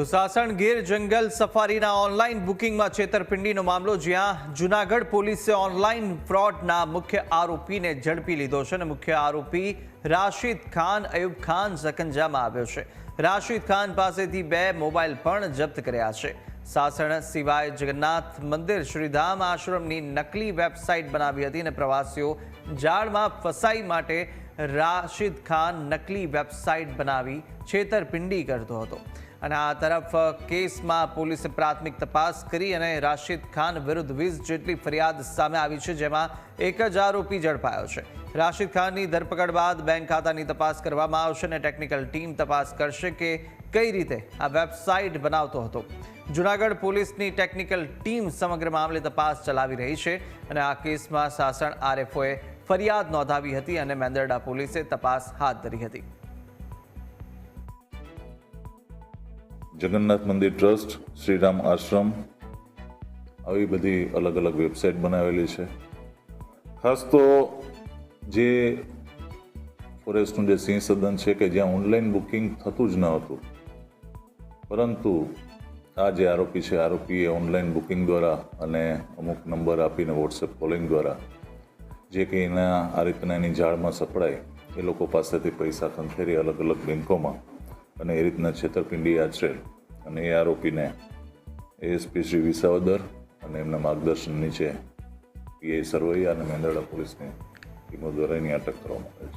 તો સાસણ ગીર જંગલ સફારીના ઓનલાઈન બુકિંગમાં છેતરપિંડીનો મામલો, જ્યાં જુનાગઢ પોલીસે ઓનલાઈન ફ્રોડના મુખ્ય આરોપીને ઝડપી લીધો છે અને મુખ્ય આરોપી રાશિદ ખાન, અયુબ ખાન સકંજામાં આવ્યો છે. રાશિદ ખાન પાસેથી બે મોબાઈલ પણ જપ્ત કર્યા છે. સાસણ સિવાય જગન્નાથ મંદિર શ્રીધામ આશ્રમની નકલી વેબસાઇટ બનાવી હતી અને પ્રવાસીઓ જાળમાં ફસાઈ માટે રાશિદ ખાન નકલી વેબસાઇટ બનાવી છેતરપિંડી કરતો હતો. અને આ તરફ કેસમાં પોલીસે પ્રાથમિક તપાસ કરી અને રાશિદ ખાન વિરુદ્ધ વીસ જેટલી ફરિયાદ સામે આવી છે, જેમાં એક જ આરોપી ઝડપાયો છે. રાશિદ ખાનની ધરપકડ બાદ બેંક ખાતાની તપાસ કરવામાં આવશે અને ટેકનિકલ ટીમ તપાસ કરશે કે કઈ રીતે આ વેબસાઇટ બનાવતો હતો. જુનાગઢ પોલીસની ટેકનિકલ ટીમ સમગ્ર મામલે તપાસ ચલાવી રહી છે અને આ કેસમાં સાસણ આરએફઓએ ફરિયાદ નોંધાવી હતી અને મેંદરડા પોલીસે તપાસ હાથ ધરી હતી. જગન્નાથ મંદિર ટ્રસ્ટ, શ્રીરામ આશ્રમ, આવી બધી અલગ અલગ વેબસાઇટ બનાવેલી છે. ખાસ તો જે ફોરેસ્ટનું જે સિંહ સદન છે કે જ્યાં ઓનલાઈન બુકિંગ થતું જ ન હતું, પરંતુ આ જે આરોપી છે, આરોપીએ ઓનલાઈન બુકિંગ દ્વારા અને અમુક નંબર આપીને વોટ્સએપ કોલિંગ દ્વારા જે કે એના, આ રીતના એની જાળમાં સપડાય, એ લોકો પાસેથી પૈસા ખંખેરી અલગ અલગ બેંકોમાં અને એ રીતના છેતરપિંડી આચરેલ અને એ આરોપીને એએસપી શ્રી વિસાવદર અને એમના માર્ગદર્શન નીચે પીઆઈ સરવૈયા અને મેંદરડા પોલીસની ટીમો દ્વારા એની અટક કરવામાં આવે છે.